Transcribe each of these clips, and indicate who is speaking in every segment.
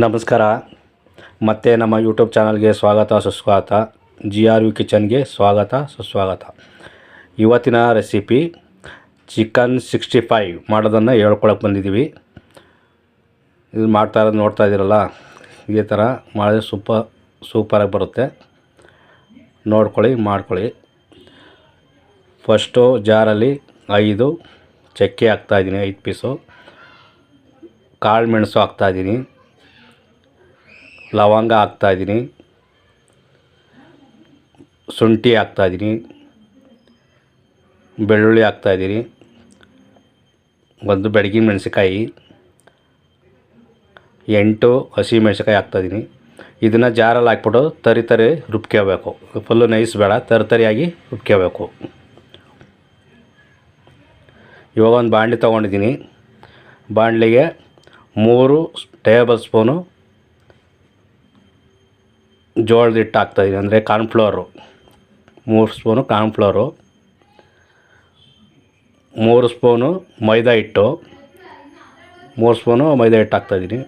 Speaker 1: ನಮಸ್ಕಾರ. ಮತ್ತೆ ನಮ್ಮ ಯೂಟ್ಯೂಬ್ ಚಾನಲ್ಗೆ ಸ್ವಾಗತ, ಸುಸ್ವಾಗತ. ಜಿ ಆರ್ ವಿ ಕಿಚನ್ಗೆ ಸ್ವಾಗತ, ಸುಸ್ವಾಗತ. ಇವತ್ತಿನ ರೆಸಿಪಿ ಚಿಕನ್ ಸಿಕ್ಸ್ಟಿ ಫೈವ್ ಮಾಡೋದನ್ನು ಹೇಳ್ಕೊಳಕ್ಕೆ ಬಂದಿದ್ದೀವಿ. ಇದು ಮಾಡ್ತಾ ಇರೋದು ನೋಡ್ತಾ ಇದ್ದೀರಲ್ಲ? ಇದೇ ಥರ ಮಾಡಿದ್ರೆ ಸೂಪರ್ ಸೂಪರಾಗಿ ಬರುತ್ತೆ. ನೋಡ್ಕೊಳ್ಳಿ, ಮಾಡ್ಕೊಳ್ಳಿ. ಫಸ್ಟು ಜಾರಲ್ಲಿ ಐದು ಚಕ್ಕೆ ಹಾಕ್ತಾಯಿದ್ದೀನಿ ಐದು ಪೀಸು ಕಾಳು ಮೆಣಸು ಹಾಕ್ತಾಯಿದ್ದೀನಿ ಲವಂಗ ಹಾಕ್ತಾಯಿದ್ದೀನಿ ಶುಂಠಿ ಹಾಕ್ತಾಯಿದ್ದೀನಿ ಬೆಳ್ಳುಳ್ಳಿ ಹಾಕ್ತಾಯಿದ್ದೀನಿ ಒಂದು ಬೆಳಗಿನ ಮೆಣಸಿಕಾಯಿ ಎಂಟು ಹಸಿ ಮೆಣಸಿಕಾಯಿ ಹಾಕ್ತಾಯಿದ್ದೀನಿ ಇದನ್ನು ಜಾರಲ್ಲಿ ಹಾಕ್ಬಿಟ್ಟು ತರಿ ತರಿ ರುಬ್ಕೋಬೇಕು ಫುಲ್ಲು ನೈಸ್ ಬೇಡ, ತರಿ ತರಿಯಾಗಿ ರುಬ್ಕೋಬೇಕು ಇವಾಗ ಒಂದು ಬಾಣಲಿ ತೊಗೊಂಡಿದ್ದೀನಿ. ಬಾಣಲಿಗೆ ಮೂರು ಟೇಬಲ್ ಸ್ಪೂನು ಜೋಳದ ಹಿಟ್ಟು ಹಾಕ್ತಾಯಿದ್ದೀನಿ ಅಂದರೆ ಕಾರ್ನ್ಫ್ಲೋರು ಮೂರು ಸ್ಪೂನು ಕಾರ್ನ್ಫ್ಲೋರು ಮೂರು ಸ್ಪೂನು ಮೈದಾ ಹಿಟ್ಟು. ಮೂರು ಸ್ಪೂನು ಮೈದಾ ಹಿಟ್ಟು ಹಾಕ್ತಾಯಿದ್ದೀನಿ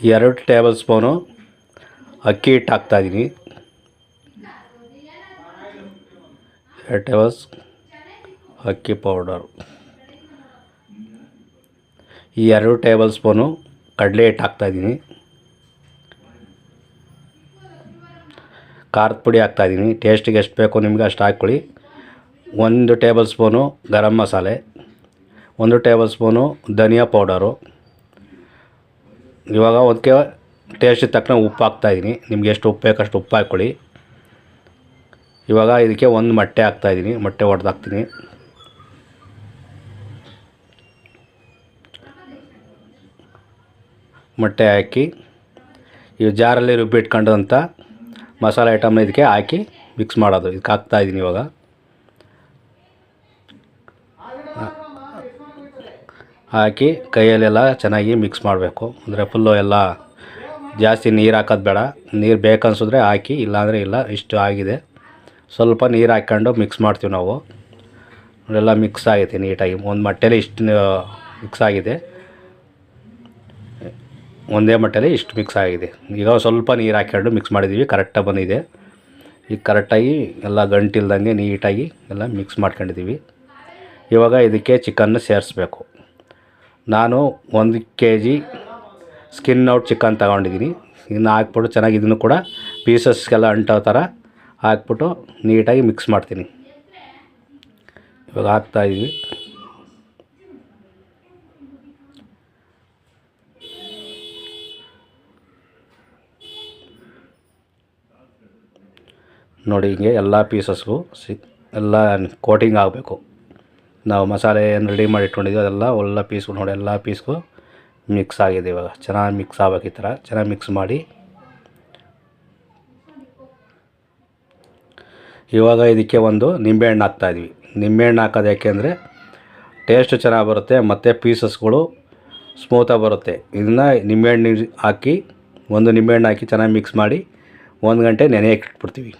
Speaker 1: ಎರಡು ಟೇಬಲ್ ಸ್ಪೂನು ಅಕ್ಕಿ ಹಿಟ್ಟು ಹಾಕ್ತಾಯಿದ್ದೀನಿ ಎರಡು ಟೇಬಲ್ಸ್ ಅಕ್ಕಿ ಪೌಡರ್ ಈ ಎರಡು ಟೇಬಲ್ ಸ್ಪೂನು ಕಡಲೆ ಹಿಟ್ಟು ಹಾಕ್ತಾಯಿದ್ದೀನಿ ಖಾರದ ಪುಡಿ ಹಾಕ್ತಾಯಿದ್ದೀನಿ ಟೇಸ್ಟಿಗೆ ಎಷ್ಟು ಬೇಕೋ ನಿಮಗೆ ಅಷ್ಟು ಹಾಕ್ಕೊಳ್ಳಿ. ಒಂದು ಟೇಬಲ್ ಸ್ಪೂನು ಗರಂ ಮಸಾಲೆ, ಒಂದು ಟೇಬಲ್ ಸ್ಪೂನು ಧನಿಯಾ ಪೌಡರು. ಇವಾಗ ಅದಕ್ಕೆ ಟೇಸ್ಟಿಗೆ ತಕ್ಕನ ಉಪ್ಪು ಹಾಕ್ತಾಯಿದ್ದೀನಿ ನಿಮ್ಗೆ ಎಷ್ಟು ಉಪ್ಪು ಬೇಕು ಅಷ್ಟು ಉಪ್ಪು ಹಾಕ್ಕೊಳ್ಳಿ. ಇವಾಗ ಇದಕ್ಕೆ ಒಂದು ಮೊಟ್ಟೆ ಹಾಕ್ತಾಯಿದ್ದೀನಿ ಮೊಟ್ಟೆ ಒಡೆದು ಮೊಟ್ಟೆ ಹಾಕಿ ಈ ಜಾರಲ್ಲಿ ರುಬ್ಬಿಟ್ಕೊಂಡಂಥ ಮಸಾಲೆ ಐಟಮ್ ಇದಕ್ಕೆ ಹಾಕಿ ಮಿಕ್ಸ್ ಮಾಡೋದು. ಇದಕ್ಕೆ ಹಾಕ್ತಾಯಿದ್ದೀನಿ ಇವಾಗ. ಹಾಕಿ ಕೈಯಲ್ಲೆಲ್ಲ ಚೆನ್ನಾಗಿ ಮಿಕ್ಸ್ ಮಾಡಬೇಕು. ಅಂದರೆ ಫುಲ್ಲು ಎಲ್ಲ ಜಾಸ್ತಿ ನೀರು ಹಾಕೋದು ಬೇಡ. ನೀರು ಬೇಕನ್ಸಿದ್ರೆ ಹಾಕಿ, ಇಲ್ಲಾಂದರೆ ಇಲ್ಲ, ಇಷ್ಟು ಆಗಿದೆ. ಸ್ವಲ್ಪ ನೀರು ಹಾಕ್ಕೊಂಡು ಮಿಕ್ಸ್ ಮಾಡ್ತೀವಿ ನಾವು. ಎಲ್ಲ ಮಿಕ್ಸ್ ಆಗೈತೆ ನೀಟಾಗಿ. ಒಂದು ಮೊಟ್ಟೆಲಿ ಇಷ್ಟು ಮಿಕ್ಸ್ ಆಗಿದೆ. ಒಂದೇ ಮಟ್ಟಲ್ಲಿ ಇಷ್ಟು ಮಿಕ್ಸ್ ಆಗಿದೆ. ಈಗ ಸ್ವಲ್ಪ ನೀರು ಹಾಕ್ಕೊಂಡು ಮಿಕ್ಸ್ ಮಾಡಿದ್ದೀವಿ ಕರೆಕ್ಟಾಗಿ ಬಂದಿದೆ. ಈಗ ಕರೆಕ್ಟಾಗಿ ಎಲ್ಲ ಗಂಟಿಲ್ದಂಗೆ ನೀಟಾಗಿ ಎಲ್ಲ ಮಿಕ್ಸ್ ಮಾಡ್ಕೊಂಡಿದ್ದೀವಿ ಇವಾಗ ಇದಕ್ಕೆ ಚಿಕನ್ನ ಸೇರಿಸ್ಬೇಕು. ನಾನು ಒಂದು K G skin out chicken ತಗೊಂಡಿದ್ದೀನಿ. ಇನ್ನು ಹಾಕ್ಬಿಟ್ಟು ಚೆನ್ನಾಗಿ ಇದನ್ನು ಕೂಡ ಪೀಸಸ್ಗೆಲ್ಲ ಅಂಟೋ ಥರ ಹಾಕ್ಬಿಟ್ಟು ನೀಟಾಗಿ ಮಿಕ್ಸ್ ಮಾಡ್ತೀನಿ. ಇವಾಗ ಹಾಕ್ತಾಯಿದ್ದೀವಿ ನೋಡಿ ಹಿಂಗೆ ಎಲ್ಲ ಪೀಸಸ್ಗೂ ಸಿ, ಎಲ್ಲ ಕೋಟಿಂಗ್ ಆಗಬೇಕು. ನಾವು ಮಸಾಲೆ ಏನು ರೆಡಿ ಮಾಡಿ ಇಟ್ಕೊಂಡಿದ್ದೀವಿ ಅದೆಲ್ಲ ಒಳ್ಳೆ ಪೀಸ್ಗೂ ನೋಡಿ, ಎಲ್ಲ ಪೀಸ್ಗೂ ಮಿಕ್ಸ್ ಆಗಿದೆ ಇವಾಗ. ಚೆನ್ನಾಗಿ ಮಿಕ್ಸ್ ಆಗಬೇಕು ಈ ಥರ. ಚೆನ್ನಾಗಿ ಮಿಕ್ಸ್ ಮಾಡಿ. ಇವಾಗ ಇದಕ್ಕೆ ಒಂದು ನಿಂಬೆಹಣ್ಣು ಹಾಕ್ತಾಯಿದ್ವಿ ನಿಂಬೆಹಣ್ಣು ಹಾಕೋದು ಯಾಕೆಂದರೆ ಟೇಸ್ಟ್ ಚೆನ್ನಾಗಿ ಬರುತ್ತೆ, ಮತ್ತು ಪೀಸಸ್ಗಳು ಸ್ಮೂತಾಗಿ ಬರುತ್ತೆ. ಇದನ್ನು ನಿಂಬೆಹಣ್ಣು ಹಾಕಿ, ಒಂದು ನಿಂಬೆಹಣ್ಣು ಹಾಕಿ ಚೆನ್ನಾಗಿ ಮಿಕ್ಸ್ ಮಾಡಿ, ಒಂದು ಗಂಟೆ ನೆನೆಯಕ್ಕೆ ಇಟ್ಬಿಡ್ತೀವಿ.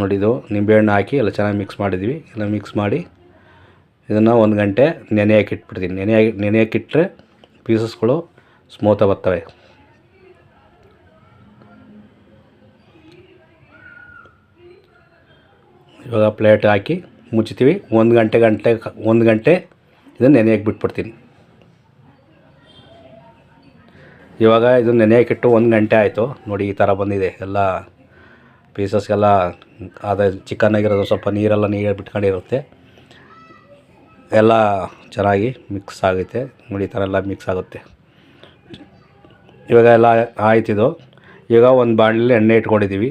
Speaker 1: ನೋಡಿ ಇದು ನಿಂಬೆಹಣ್ಣು ಹಾಕಿ ಎಲ್ಲ ಚೆನ್ನಾಗಿ ಮಿಕ್ಸ್ ಮಾಡಿದ್ವಿ. ಎಲ್ಲ ಮಿಕ್ಸ್ ಮಾಡಿ ಇದನ್ನು ಒಂದು ಗಂಟೆ ನೆನೆಯಕ್ಕೆ ಇಟ್ಬಿಡ್ತೀನಿ. ನೆನೆ ನೆನೆಯಕ್ಕೆ ಇಟ್ಟರೆ ಪೀಸಸ್ಗಳು ಸ್ಮೂತಾಗಿ ಬರ್ತವೆ. ಇವಾಗ ಪ್ಲೇಟ್ ಹಾಕಿ ಮುಚ್ತೀವಿ ಒಂದು ಗಂಟೆ ಗಂಟೆ ಒಂದು ಗಂಟೆ ಇದನ್ನು ನೆನೆಯಕ್ಕೆ ಬಿಟ್ಬಿಡ್ತೀನಿ. ಇವಾಗ ಇದು ನೆನೆಯಕ್ಕಿಟ್ಟು ಒಂದು ಗಂಟೆ ಆಯಿತು. ನೋಡಿ ಈ ಥರ ಬಂದಿದೆ. ಎಲ್ಲ ಪೀಸಸ್ಗೆಲ್ಲ ಅದೇ ಚಿಕನ್ ಆಗಿರೋದು ಸ್ವಲ್ಪ ನೀರೆಲ್ಲ ನೀರು ಬಿಟ್ಕೊಂಡಿರುತ್ತೆ. ಎಲ್ಲ ಚೆನ್ನಾಗಿ ಮಿಕ್ಸ್ ಆಗುತ್ತೆ. ನೋಡಿ ಥರ ಎಲ್ಲ ಮಿಕ್ಸ್ ಆಗುತ್ತೆ. ಇವಾಗ ಎಲ್ಲ ಆಯ್ತಿದ್ದು ಈಗ ಒಂದು ಬಾಣಲಿ ಎಣ್ಣೆ ಇಟ್ಕೊಂಡಿದ್ದೀವಿ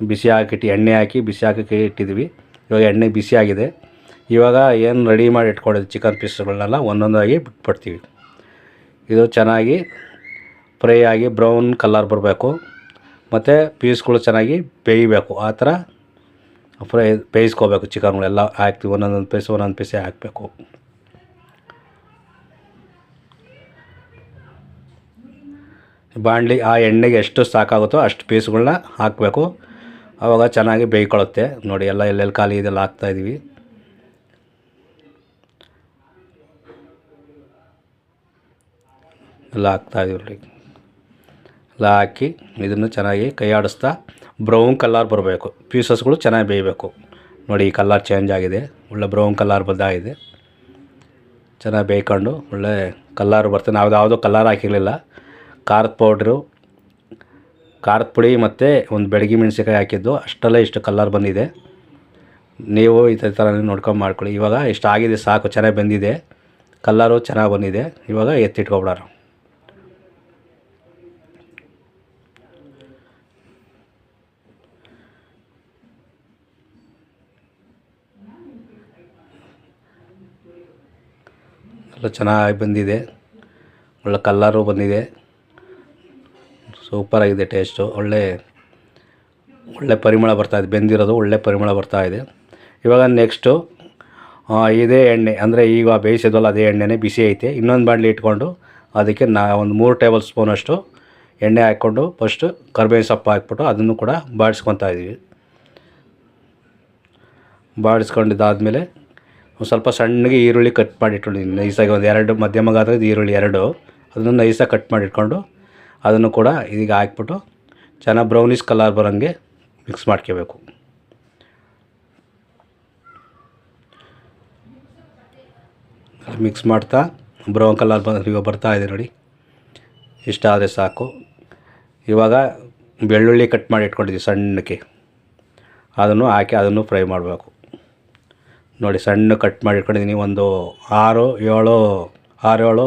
Speaker 1: ಬಿಸಿ ಹಾಕಿಟ್ಟು ಎಣ್ಣೆ ಹಾಕಿ, ಬಿಸಿ ಹಾಕಿ ಇಟ್ಟಿದ್ದೀವಿ ಇವಾಗ ಎಣ್ಣೆ ಬಿಸಿ ಆಗಿದೆ. ಇವಾಗ ಏನು ರೆಡಿ ಮಾಡಿ ಇಟ್ಕೊಂಡಿದ್ದು ಚಿಕನ್ ಪೀಸ್ಗಳನ್ನೆಲ್ಲ ಒಂದೊಂದಾಗಿ ಬಿಟ್ಬಿಡ್ತೀವಿ. ಇದು ಚೆನ್ನಾಗಿ ಫ್ರೈ ಆಗಿ ಬ್ರೌನ್ ಕಲರ್ ಬರಬೇಕು. ಮತ್ತು ಪೀಸ್ಗಳು ಚೆನ್ನಾಗಿ ಬೇಯಬೇಕು. ಆ ಥರ ಫ್ರೈ ಬೇಯಿಸ್ಕೋಬೇಕು. ಚಿಕನ್ಗಳೆಲ್ಲ ಹಾಕ್ತೀವಿ. ಒಂದೊಂದೊಂದು ಪೀಸ್, ಒಂದೊಂದು ಪೀಸೇ ಹಾಕಬೇಕು. ಬಾಂಡ್ಲಿ ಆ ಎಣ್ಣೆಗೆ ಎಷ್ಟು ಸಾಕಾಗುತ್ತೋ ಅಷ್ಟು ಪೀಸ್ಗಳನ್ನ ಹಾಕಬೇಕು. ಆವಾಗ ಚೆನ್ನಾಗಿ ಬೇಯ್ಕೊಳ್ಳುತ್ತೆ. ನೋಡಿ, ಎಲ್ಲ ಎಲ್ಲೆಲ್ಲಿ ಖಾಲಿ ಇದೆಲ್ಲ ಹಾಕ್ತಾಯಿದ್ದೀವಿ ಎಲ್ಲ ಹಾಕ್ತಾಯಿದ್ದೀವಿ ನೋಡಿ. ಎಲ್ಲ ಹಾಕಿ ಇದನ್ನು ಚೆನ್ನಾಗಿ ಕೈ ಆಡಿಸ್ತಾ ಬ್ರೌನ್ ಕಲ್ಲರ್ ಬರಬೇಕು. ಪೀಸಸ್ಗಳು ಚೆನ್ನಾಗಿ ಬೇಯಬೇಕು. ನೋಡಿ ಈ ಕಲ್ಲರ್ ಚೇಂಜ್ ಆಗಿದೆ. ಒಳ್ಳೆ ಬ್ರೌನ್ ಕಲ್ಲರ್ ಬಂದಾಗಿದೆ ಚೆನ್ನಾಗಿ ಬೇಯ್ಕೊಂಡು ಒಳ್ಳೆ ಕಲ್ಲರ್ ಬರ್ತದೆ ನಾವು ಯಾವುದೋ ಕಲ್ಲರ್ ಹಾಕಿರಲಿಲ್ಲ. ಖಾರದ ಪೌಡ್ರು, ಖಾರದ ಪುಡಿ ಮತ್ತು ಒಂದು ಬೆಳಗ್ಗೆ ಮೆಣಸಿನ್ಕಾಯಿ ಹಾಕಿದ್ದು. ಅಷ್ಟರಲ್ಲೇ ಇಷ್ಟು ಕಲ್ಲರ್ ಬಂದಿದೆ. ನೀವು ಈ ಥರ ನೋಡ್ಕೊಂಡು ಮಾಡ್ಕೊಳ್ಳಿ. ಇವಾಗ ಇಷ್ಟು ಆಗಿದೆ ಸಾಕು. ಚೆನ್ನಾಗಿ ಬಂದಿದೆ. ಕಲ್ಲರು ಚೆನ್ನಾಗಿ ಬಂದಿದೆ. ಇವಾಗ ಎತ್ತಿಟ್ಕೊಬಿಡೋರು ಎಲ್ಲ ಚೆನ್ನಾಗಿ ಬಂದಿದೆ. ಒಳ್ಳೆ ಕಲ್ಲರು ಬಂದಿದೆ. ಸೂಪರಾಗಿದೆ ಟೇಸ್ಟು ಒಳ್ಳೆ ಒಳ್ಳೆ ಪರಿಮಳ ಬರ್ತಾಯಿದೆ ಬೆಂದಿರೋದು ಒಳ್ಳೆ ಪರಿಮಳ ಬರ್ತಾ ಇದೆ. ಇವಾಗ ನೆಕ್ಸ್ಟು ಇದೇ ಎಣ್ಣೆ. ಅಂದರೆ ಈಗ ಬೇಯಿಸಿದಲ್ಲ ಅದೇ ಎಣ್ಣೆನೇ ಬಿಸಿ ಐತೆ. ಇನ್ನೊಂದು ಬಾಂಡ್ಲಿ ಇಟ್ಕೊಂಡು ಅದಕ್ಕೆ ನಾ ಒಂದು ಮೂರು ಟೇಬಲ್ ಸ್ಪೂನಷ್ಟು ಎಣ್ಣೆ ಹಾಕ್ಕೊಂಡು ಫಸ್ಟು ಕರ್ಬೇವಿನ ಸೊಪ್ಪು ಹಾಕ್ಬಿಟ್ಟು ಅದನ್ನು ಕೂಡ ಬಾಡಿಸ್ಕೊತಾ ಇದ್ದೀವಿ ಬಾಡಿಸ್ಕೊಂಡಿದ್ದಾದಮೇಲೆ ಒಂದು ಸ್ವಲ್ಪ ಸಣ್ಣಗೆ ಈರುಳ್ಳಿ ಕಟ್ ಮಾಡಿ ಇಟ್ಕೊಂಡಿದ್ದೀನಿ ನೈಸಾಗಿ ಒಂದು ಎರಡು, ಮಧ್ಯಮ ಗಾತ್ರದ ಈರುಳ್ಳಿ ಎರಡು. ಅದನ್ನು ನೈಸಾಗಿ ಕಟ್ ಮಾಡಿ ಇಟ್ಕೊಂಡು ಅದನ್ನು ಕೂಡ ಇದೀಗ ಹಾಕ್ಬಿಟ್ಟು ಚೆನ್ನಾಗಿ ಬ್ರೌನಿಷ್ ಕಲರ್ ಬರೋಂಗೆ ಮಿಕ್ಸ್ ಮಾಡ್ಕೋಬೇಕು. ಮಿಕ್ಸ್ ಮಾಡ್ತಾ ಬ್ರೌನ್ ಕಲರ್ ಬಂದು ಇವಾಗ ಬರ್ತಾ ಇದೆ ನೋಡಿ. ಇಷ್ಟ ಆದರೆ ಸಾಕು. ಇವಾಗ ಬೆಳ್ಳುಳ್ಳಿ ಕಟ್ ಮಾಡಿ ಇಟ್ಕೊಂಡಿದ್ದೀವಿ ಸಣ್ಣಕ್ಕೆ. ಅದನ್ನು ಹಾಕಿ ಅದನ್ನು ಫ್ರೈ ಮಾಡಬೇಕು. ನೋಡಿ ಸಣ್ಣ ಕಟ್ ಮಾಡಿ ಇಟ್ಕೊಂಡಿದ್ದೀನಿ ಒಂದು ಆರು, ಏಳು ಆರು, ಏಳು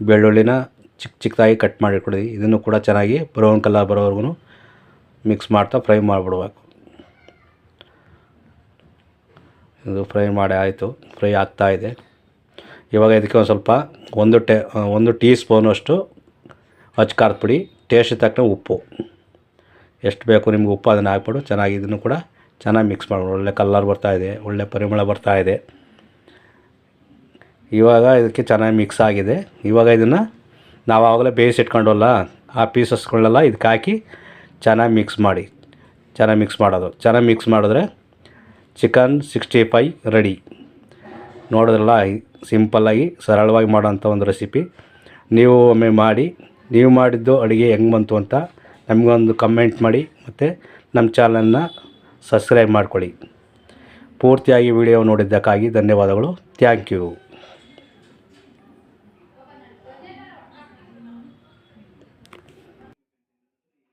Speaker 1: ಬೆಳ್ಳುಳ್ಳಿನ ಚಿಕ್ಕ ಚಿಕ್ಕದಾಗಿ ಕಟ್ ಮಾಡಿ ಇಟ್ಕೊಂಡಿದ್ದೀನಿ ಇದನ್ನು ಕೂಡ ಚೆನ್ನಾಗಿ ಬ್ರೌನ್ ಕಲರ್ ಬರೋವರೆಗೂ ಮಿಕ್ಸ್ ಮಾಡ್ತಾ ಫ್ರೈ ಮಾಡಿಬಿಡ್ಬೇಕು. ಇದು ಫ್ರೈ ಮಾಡಿ ಆಯಿತು. ಫ್ರೈ ಆಗ್ತಾ ಇದೆ. ಇವಾಗ ಇದಕ್ಕೆ ಒಂದು ಸ್ವಲ್ಪ ಒಂದು ಟೇ, ಒಂದು ಟೀ ಸ್ಪೂನಷ್ಟು ಖಾರದ ಪುಡಿ, ಟೇಸ್ಟ್ ತಕ್ಕ ಉಪ್ಪು. ಎಷ್ಟು ಬೇಕು ನಿಮ್ಗೆ ಉಪ್ಪು ಅದನ್ನು ಹಾಕ್ಬಿಟ್ಟು ಚೆನ್ನಾಗಿ ಇದನ್ನು ಕೂಡ ಚೆನ್ನಾಗಿ ಮಿಕ್ಸ್ ಮಾಡ್ಬೋದು. ಒಳ್ಳೆ ಕಲರ್ ಬರ್ತಾಯಿದೆ ಒಳ್ಳೆ ಪರಿಮಳ ಬರ್ತಾ ಇದೆ. ಇವಾಗ ಇದಕ್ಕೆ ಚೆನ್ನಾಗಿ ಮಿಕ್ಸ್ ಆಗಿದೆ. ಇವಾಗ ಇದನ್ನು ನಾವು ಆವಾಗಲೇ ಬೇಯಿಸಿಟ್ಕೊಂಡವಲ್ಲ ಆ ಪೀಸಸ್ಗಳನ್ನೆಲ್ಲ ಇದಕ್ಕೆ ಹಾಕಿ ಚೆನ್ನಾಗಿ ಮಿಕ್ಸ್ ಮಾಡಿ. ಚೆನ್ನಾಗಿ ಮಿಕ್ಸ್ ಮಾಡೋದು. ಚೆನ್ನಾಗಿ ಮಿಕ್ಸ್ ಮಾಡಿದ್ರೆ ಚಿಕನ್ ಸಿಕ್ಸ್ಟಿ ಫೈ ರೆಡಿ ನೋಡಿದ್ರಲ್ಲ ಸಿಂಪಲ್ಲಾಗಿ ಸರಳವಾಗಿ ಮಾಡೋಂಥ ಒಂದು ರೆಸಿಪಿ ನೀವು ಒಮ್ಮೆ ಮಾಡಿ, ನೀವು ಮಾಡಿದ್ದು ಅಡುಗೆ ಹೆಂಗೆ ಬಂತು ಅಂತ ನಮಗೊಂದು ಕಮೆಂಟ್ ಮಾಡಿ, ಮತ್ತು ನಮ್ಮ ಚಾನಲನ್ನ ಸಬ್ಸ್ಕ್ರೈಬ್ ಮಾಡ್ಕೊಳ್ಳಿ. ಪೂರ್ತಿಯಾಗಿ ವಿಡಿಯೋ ನೋಡಿದ್ದಕ್ಕಾಗಿ ಧನ್ಯವಾದಗಳು. Thank you.